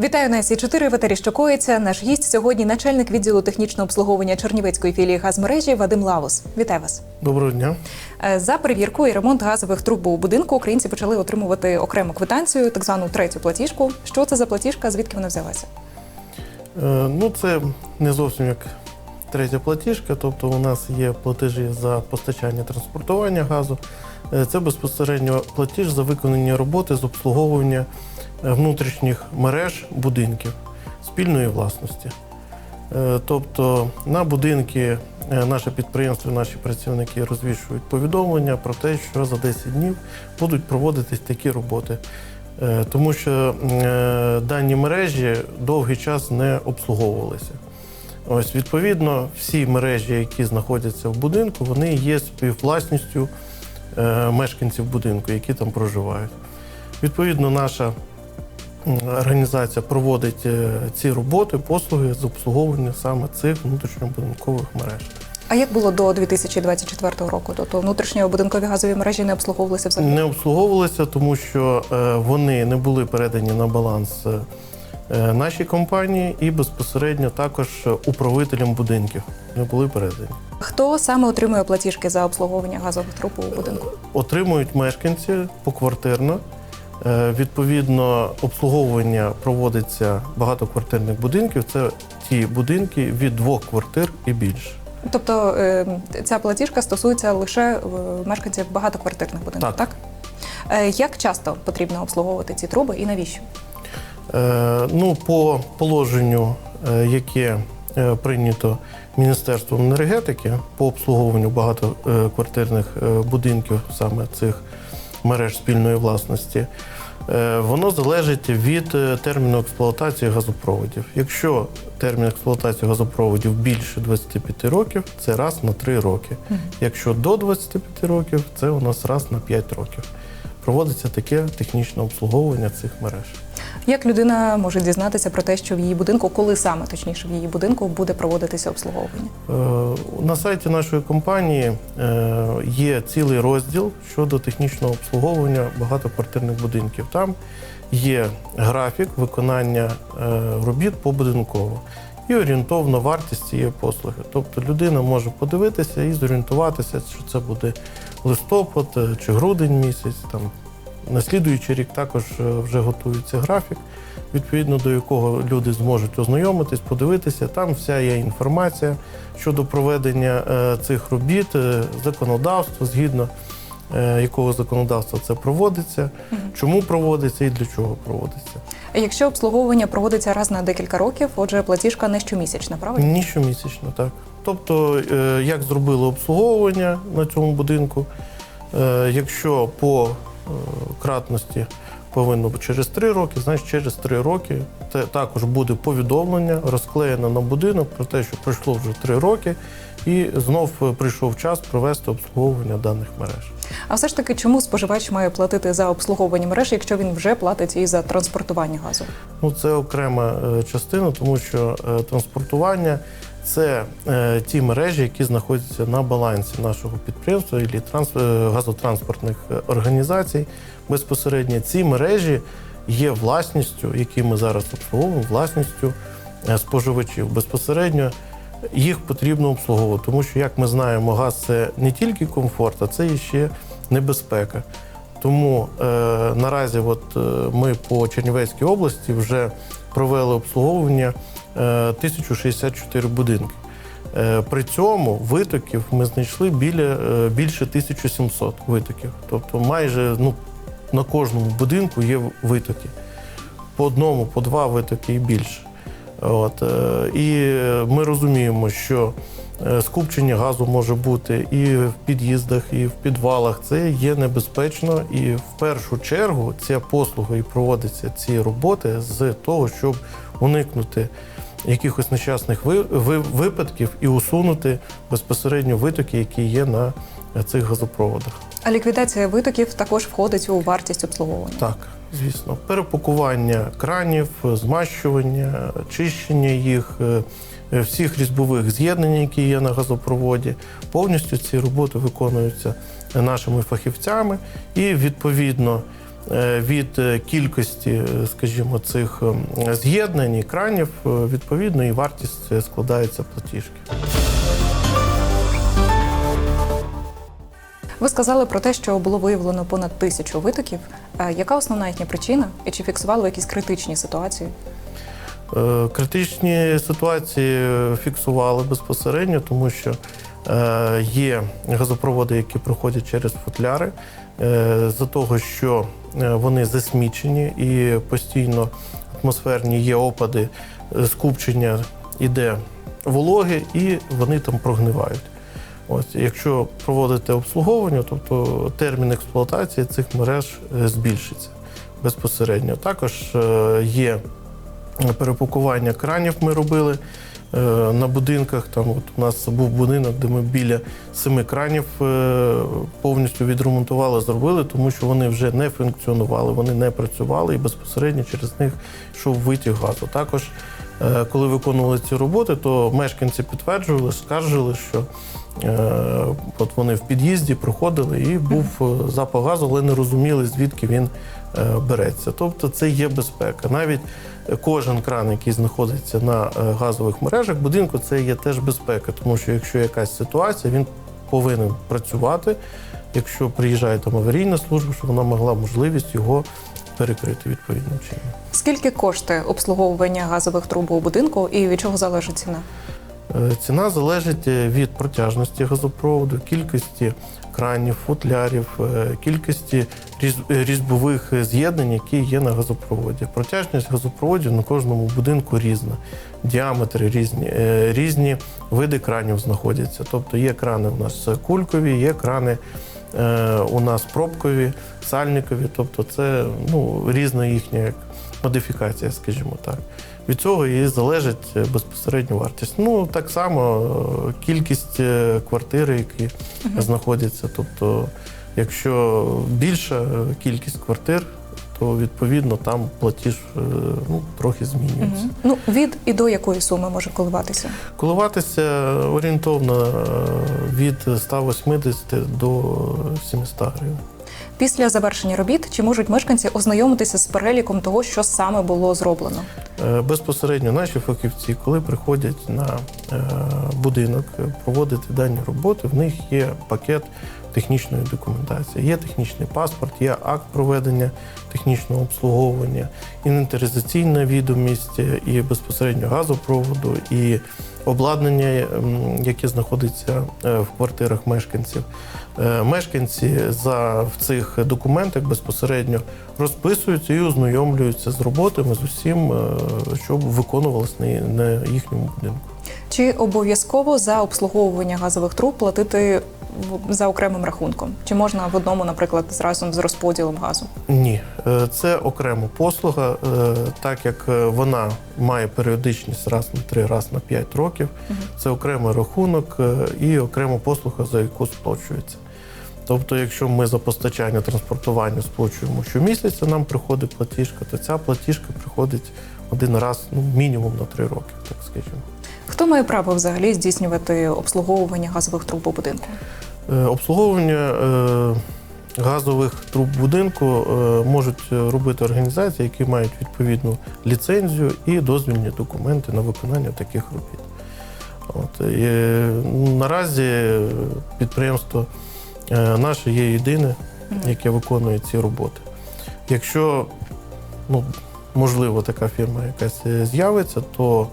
Вітаю на сі 4 в етері що коїться. Наш гість сьогодні начальник відділу технічного обслуговування Чернівецької філії газмережі Вадим Лавус. Вітаю вас. Доброго дня. Е, За перевірку і ремонт газових труб у будинку українці почали отримувати окрему квитанцію, так звану третю платіжку. Що це за платіжка? Звідки вона взялася? Е, Ну, це не зовсім як третя платіжка, тобто у нас є платежі за постачання транспортування газу. Е, Це безпосередньо платіж за виконані роботи з обслуговування е, внутрішніх мереж будинків спільної власності. Е, Тобто на будинки наше підприємство, наші працівники розвішують повідомлення про те, що за 10 днів будуть проводитись такі роботи. Тому що дані мережі довгий час не обслуговувалися. Ось, відповідно, всі мережі, які знаходяться в будинку, вони є співвласністю е, мешканців будинку, які там проживають. Відповідно, наша організація проводить е, ці роботи, послуги з обслуговування саме цих внутрішньобудинкових мереж. А як було до 2024 року? Тобто внутрішньобудинкові газові мережі не обслуговувалися взагалі? Не обслуговувалися, тому що е, вони не були передані на баланс нашій компанії і безпосередньо також управителям будинків не були передані. Хто саме отримує платіжки за обслуговування газових труб у будинку? Отримують мешканці поквартирно. Е, Відповідно, обслуговування проводиться багатоквартирних будинків. Це ті будинки від двох квартир і більше. Тобто е, ця платіжка стосується лише е, мешканців багатоквартирних будинків, Так. так? Е, Як часто потрібно обслуговувати ці труби і навіщо? Е, Ну, по положенню, е, яке е, прийнято Міністерством енергетики по обслуговуванню багатоквартирних будинків, саме цих мереж спільної власності, воно залежить від терміну експлуатації газопроводів. Якщо термін експлуатації газопроводів більше 25 років, це раз на 3 роки. Якщо до 25 років, це у нас раз на 5 років. Проводиться таке технічне обслуговування цих мереж. Як людина може дізнатися про те, що в її будинку, коли саме точніше в її будинку буде проводитися обслуговування? Е, На сайті нашої компанії е, є цілий розділ щодо технічного обслуговування багатоквартирних будинків. Там є графік виконання е, робіт побудинково і орієнтовна вартість цієї послуги. Тобто людина може подивитися і зорієнтуватися, що це буде листопад чи грудень місяць. Там на слідуючий рік також е, вже готується графік, відповідно до якого люди зможуть ознайомитись, подивитися. Там вся є інформація щодо проведення е, цих робіт, е, законодавство, згідно якого законодавства це проводиться, чому проводиться і для чого проводиться. Якщо обслуговування проводиться раз на декілька років, отже, платіжка не щомісячна, правильно? Ні щомісячно, так. Тобто, як зробили обслуговування на цьому будинку, якщо по кратності повинно бути через 3 роки, значить через 3 роки те- також буде повідомлення розклеєно на будинок про те, що пройшло вже 3 роки, і знов е, прийшов час провести обслуговування даних мереж. А все ж таки, чому споживач має платити за обслуговування мереж, якщо він вже платить і за транспортування газу? Ну, це окрема е, частина, тому що е, транспортування це е, ті мережі, які знаходяться на балансі нашого підприємства і е, газотранспортних е, організацій. Безпосередньо ці мережі є власністю, які ми зараз обслуговуємо, власністю е, споживачів. Безпосередньо їх потрібно обслуговувати, тому що, як ми знаємо, газ це не тільки комфорт, а це і ще небезпека. Тому е, наразі, от е, ми по Чернівецькій області вже провели обслуговування 1064 будинки. Е, при цьому витоків ми знайшли біля е, більше 1700 витоків. Тобто, майже ну, на кожному будинку є витоки. По одному, по два витоки і більше. От, е, і ми розуміємо, що скупчення газу може бути і в під'їздах, і в підвалах. Це є небезпечно. І в першу чергу ця послуга і проводиться ці роботи з того, щоб уникнути якихось нещасних ви- ви- випадків і усунути безпосередньо витоки, які є на цих газопроводах. А ліквідація витоків також входить у вартість обслуговування. Так, звісно, перепакування кранів, змащування, чищення їх, е, е, всіх різьбових з'єднань, які є на газопроводі. Повністю ці роботи виконуються нашими фахівцями, і відповідно від е, кількості, е, скажімо, цих з'єднань і кранів, е, відповідно, і вартість е, складається платіжки. Ви сказали про те, що було виявлено понад тисячу витоків. Е, Яка основна їхня причина? І чи фіксували ви якісь критичні ситуації? Е, Критичні ситуації е, фіксували безпосередньо, тому що е, є газопроводи, які проходять через футляри, е, за того, що е, вони засмічені і постійно атмосферні є опади, е, скупчення іде вологи, і вони там прогнивають. Ось, якщо проводити обслуговування, тобто термін експлуатації цих мереж е, збільшиться безпосередньо. Також е, є перепакування кранів ми робили е, на будинках. Там от у нас був будинок, де ми біля семи кранів е, повністю відремонтували, зробили, тому що вони вже не функціонували, вони не працювали і безпосередньо через них йшов витік газу. Також, е, коли виконували ці роботи, то мешканці підтверджували, скаржили, що е, от вони в під'їзді проходили і був е, запах газу, але не розуміли, звідки він е, береться. Тобто це є безпека. Навіть кожен кран, який знаходиться на е, газових мережах будинку, це є теж безпека, тому що якщо якась ситуація, він повинен працювати. Якщо приїжджає там аварійна служба, щоб вона могла можливість його перекрити відповідним чином. Скільки коштує обслуговування газових труб у будинку і від чого залежить ціна? Е, Ціна залежить е, від протяжності газопроводу, кількості кранів, футлярів, е, кількості різьбових з'єднань, які є на газопроводі. Протяжність газопроводів на кожному будинку різна, діаметри різні, різні види кранів знаходяться. Тобто є крани у нас кулькові, є крани у нас пробкові, сальникові. Тобто це ну, різна їхня модифікація, скажімо так. Від цього і залежить е, безпосередньо вартість. Ну так само е, кількість е, квартир, які знаходяться. Тобто, якщо більша кількість квартир, то відповідно там платіж ну, трохи змінюється. Мгм. Ну від і до якої суми може коливатися? Коливатися орієнтовно від 180 до 700 гривень. Після завершення робіт чи можуть мешканці ознайомитися з переліком того, що саме було зроблено? Е, Безпосередньо наші фахівці, коли приходять на е, будинок е, проводити дані роботи, в них є пакет технічної документації. Є технічний паспорт, є акт проведення технічного обслуговування, інвентаризаційна відомість і безпосередньо газопроводу, і обладнання, яке знаходиться в квартирах мешканців. Е, Мешканці за в цих документах безпосередньо розписуються і ознайомлюються з роботами з усім, е, що виконувалось на, їхньому будинку. Чи обов'язково за обслуговування газових труб платити за окремим рахунком? Чи можна в одному, наприклад, з разом з розподілом газу? Ні, е, це окрема послуга, так як вона має періодичність раз на три, раз на п'ять років. Це окремий рахунок і окрема послуга, за яку сплачується. Тобто, якщо ми за постачання транспортування сплачуємо щомісяця, нам приходить платіжка, то ця платіжка приходить один раз, ну мінімум на три роки, так скажімо. Хто має право взагалі здійснювати обслуговування газових труб у будинку? Е, Обслуговування е, газових труб будинку е, можуть робити організації, які мають відповідну ліцензію і дозвільні документи на виконання таких робіт. От, і, наразі підприємство наше є єдине, яке виконує ці роботи. Якщо ну, можливо така фірма якась е, з'явиться, то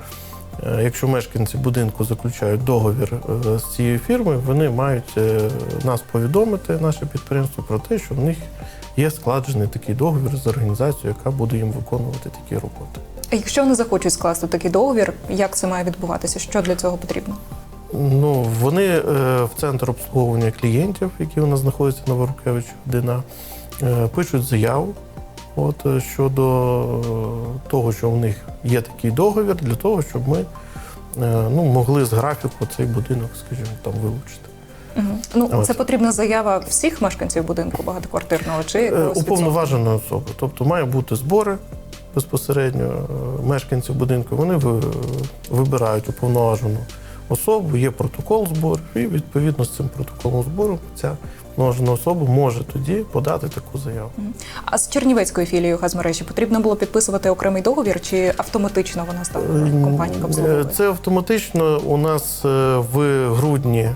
Е, Якщо мешканці будинку заключають договір е, з цією фірмою, вони мають е, нас повідомити, наше підприємство, про те, що в них є складений такий договір з організацією, яка буде їм виконувати такі роботи. А якщо вони захочуть скласти такий договір, як це має відбуватися? Що для цього потрібно? Ну, вони е, в центр обслуговування клієнтів, який у нас знаходиться на Ворокевичу 1А, е, пишуть заяву от, е, щодо е, того, що в них є такий договір, для того, щоб ми е, ну, могли з графіку цей будинок, скажімо, там вилучити. Мгм. Ну От. це потрібна заява всіх мешканців будинку багатоквартирного чи Е, Уповноважена особа. Тобто має бути збори безпосередньо мешканців будинку, вони вибирають уповноважену особу, є протокол збору, і відповідно з цим протоколом збору ця уповноважена особа може тоді подати таку заяву. А з Чернівецькою філією газмережі потрібно було підписувати окремий договір, чи автоматично вона стала компанією Е, обслуговування? Це автоматично у нас е, в грудні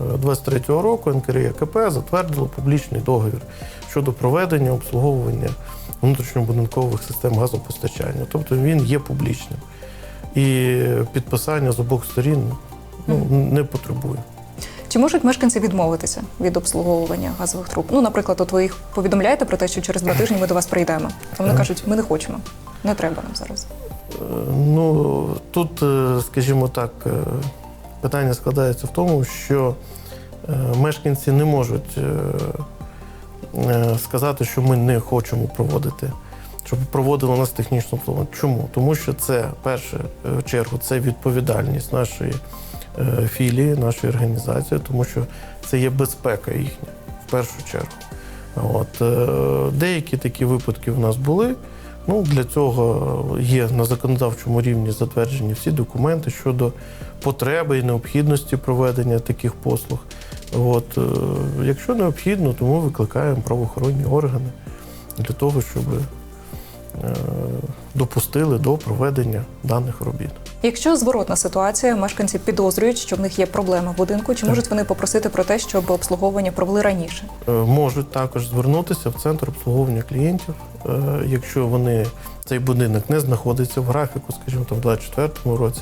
23-го року НКРЄКП затвердило публічний договір щодо проведення обслуговування внутрішньобудинкових систем газопостачання. Тобто він є публічним. І підписання з обох сторін ну, не потребує. Чи можуть мешканці відмовитися від обслуговування газових труб? Ну, наприклад, от ви їх повідомляєте про те, що через два тижні ми до вас прийдемо. А вони кажуть, ми не хочемо, не треба нам зараз. Е, Ну тут, е, скажімо так, е, питання складається в тому, що е, мешканці не можуть е, е, сказати, що ми не хочемо проводити, щоб проводили нас технічне обслуговування. Чому? Тому що це в першу е, чергу це відповідальність нашої е, філії, нашої організації, тому що це є безпека їхня в першу чергу. От, е, деякі такі випадки в нас були. Ну, для цього є на законодавчому рівні затверджені всі документи щодо потреби і необхідності проведення таких послуг. От, е, якщо необхідно, то ми викликаємо правоохоронні органи для того, щоб допустили до проведення даних робіт. Якщо зворотна ситуація, мешканці підозрюють, що в них є проблеми в будинку, чи можуть вони попросити про те, щоб обслуговування провели раніше? Е, можуть також звернутися в центр обслуговування клієнтів, е, якщо вони цей будинок не знаходиться в графіку, скажімо, там в 2024 році,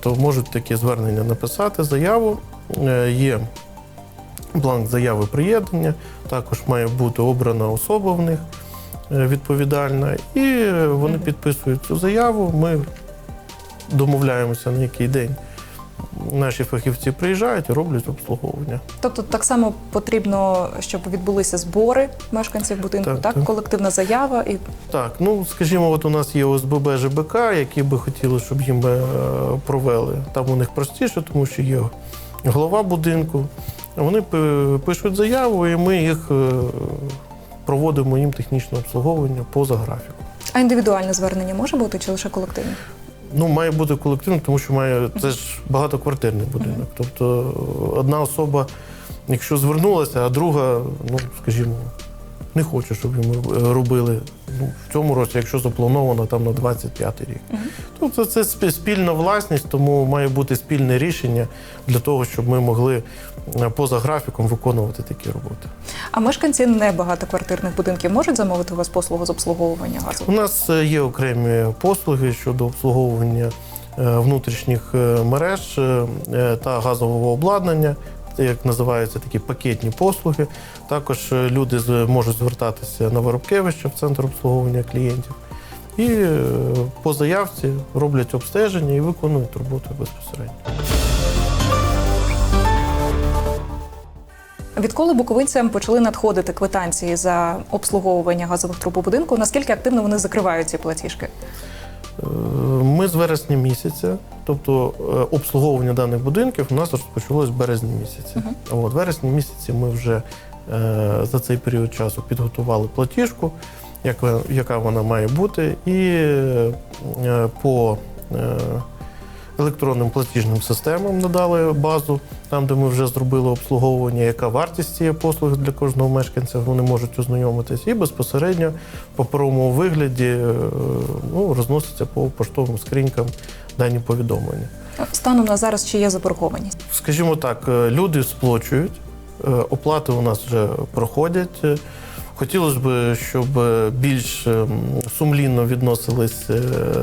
то можуть таке звернення написати заяву. Е, Є бланк заяви приєднання, також має бути обрана особа в них е, відповідальна, і е, вони підписують цю заяву. Ми домовляємося на який день. Наші фахівці приїжджають і роблять обслуговування. Тобто так само потрібно, щоб відбулися збори мешканців будинку, Так, так, так. колективна заява і Так, ну скажімо, от у нас є ОСББ ЖБК, які би хотіли, щоб їм е, провели. Там у них простіше, тому що є голова будинку. Вони пишуть заяву, і ми їх е, проводимо їм технічне обслуговування поза графіком. а індивідуальне звернення може бути чи лише колективне? Ну, має бути колективно, тому що має це ж багатоквартирний будинок. Тобто е, одна особа, якщо звернулася, а друга, ну скажімо, не хоче, щоб йому е, робили ну, в цьому році, якщо заплановано там на 25 рік. Мгм. Тобто це спільна власність, тому має бути спільне рішення для того, щоб ми могли е, поза графіком виконувати такі роботи. А мешканці небагатоквартирних будинків можуть замовити у вас послугу з обслуговування газу? У нас е, є окремі послуги щодо обслуговування внутрішніх мереж та газового обладнання. Як називаються такі пакетні послуги. Також е, люди можуть звертатися на Воробкевича в центр обслуговування клієнтів. І е, по заявці роблять обстеження і виконують роботу безпосередньо. Відколи буковинцям почали надходити квитанції за обслуговування газових труб наскільки активно вони закривають ці платіжки? Е, Ми з вересня місяця, тобто е, обслуговування даних будинків у нас розпочалось в березні місяці. От, в вересні місяці ми вже е, за цей період часу підготували платіжку, яка, вона має бути, і по електронним платіжним системам надали базу, там, де ми вже зробили обслуговування, яка вартість цієї послуги для кожного мешканця, вони можуть ознайомитись, і безпосередньо в паперовому вигляді е, ну, розносяться по поштовим скринькам дані повідомлення. Станом на зараз чи є заборгованість? Скажімо так, е, люди сплочують, е, оплати у нас вже проходять. Хотілося б, щоб більш ем, сумлінно відносились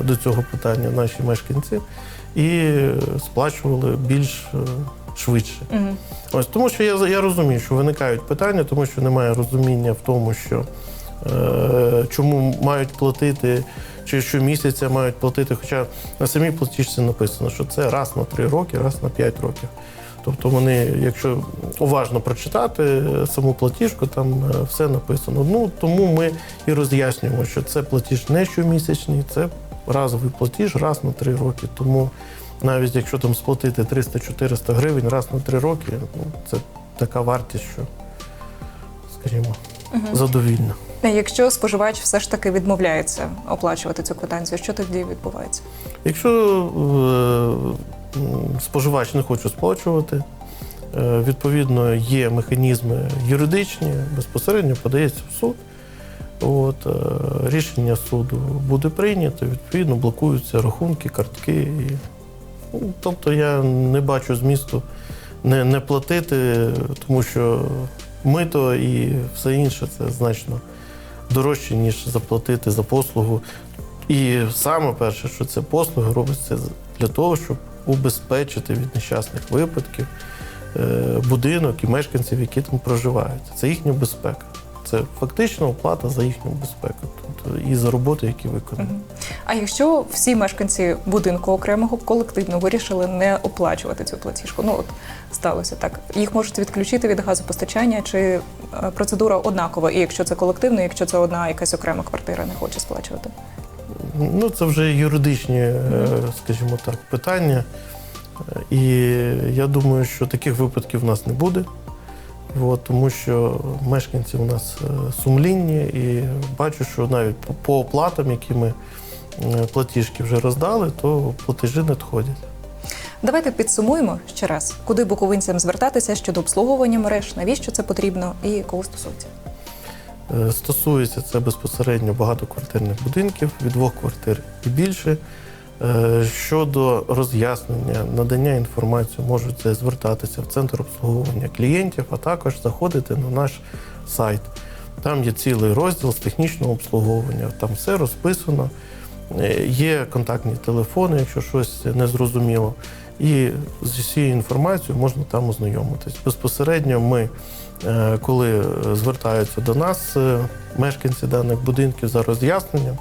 до цього питання наші мешканці і е, сплачували більш е, швидше. Угу. Ось тому, що я, я розумію, що виникають питання, тому що немає розуміння в тому, що е, чому мають платити, чи щомісяця мають платити. Хоча на самій платіжці написано, що це раз на три роки, раз на п'ять років. Тобто вони, якщо уважно прочитати е, саму платіжку, там все написано. Ну тому ми і роз'яснюємо, що це платіж не щомісячний, це разовий платіж раз на три роки. Тому навіть якщо там сплатити 300-400 гривень раз на три роки, ну, це така вартість, що, скажімо, задовільна. Якщо споживач все ж таки відмовляється оплачувати цю квитанцію, що тоді відбувається? Якщо е, споживач не хоче сплачувати, е, відповідно є механізми юридичні, безпосередньо подається в суд. От, е, рішення суду буде прийнято, відповідно, блокуються рахунки, картки. Ну, тобто я не бачу змісту не, не платити, тому що мито і все інше це значно дорожче, ніж заплатити за послугу. І саме перше, що це послуги робиться для того, щоб убезпечити від нещасних випадків е, будинок і мешканців, які там проживають. Це їхня безпека. Це фактично оплата за їхню безпеку тобто, і за роботи, які виконують. А якщо всі мешканці будинку окремого колективно вирішили не оплачувати цю платіжку, ну от сталося так, їх можуть відключити від газопостачання, чи е, процедура однакова, і якщо це колективно, і якщо це одна якась окрема квартира не хоче сплачувати. Ну, це вже юридичні, е, скажімо так, питання. І я думаю, що таких випадків в нас не буде. От, тому що мешканці у нас е, сумлінні і бачу, що навіть по- оплатам, які ми е, платіжки вже роздали, то платежі надходять. Давайте підсумуємо ще раз, куди буковинцям звертатися щодо обслуговування мереж, навіщо це потрібно і кого стосується. Е, Стосується це безпосередньо багатоквартирних будинків від двох квартир і більше. Е, Щодо роз'яснення, надання інформації можуть звертатися в центр обслуговування клієнтів, а також заходити на наш сайт. Там є цілий розділ з технічного обслуговування, там все розписано. Е, Є контактні телефони, якщо щось незрозуміло. І з усією інформацією можна там ознайомитись. Безпосередньо ми, е, коли звертаються до нас мешканці даних будинків за роз'ясненням,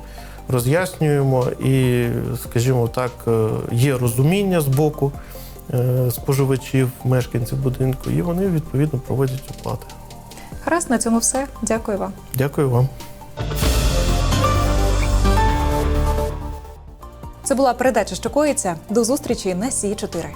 роз'яснюємо і, скажімо так, е, є розуміння з боку е, споживачів, мешканців будинку, і вони відповідно проводять оплати. Гаразд, на цьому все. Дякую вам. Дякую вам. Це була передача, що коїться. До зустрічі на Сі 4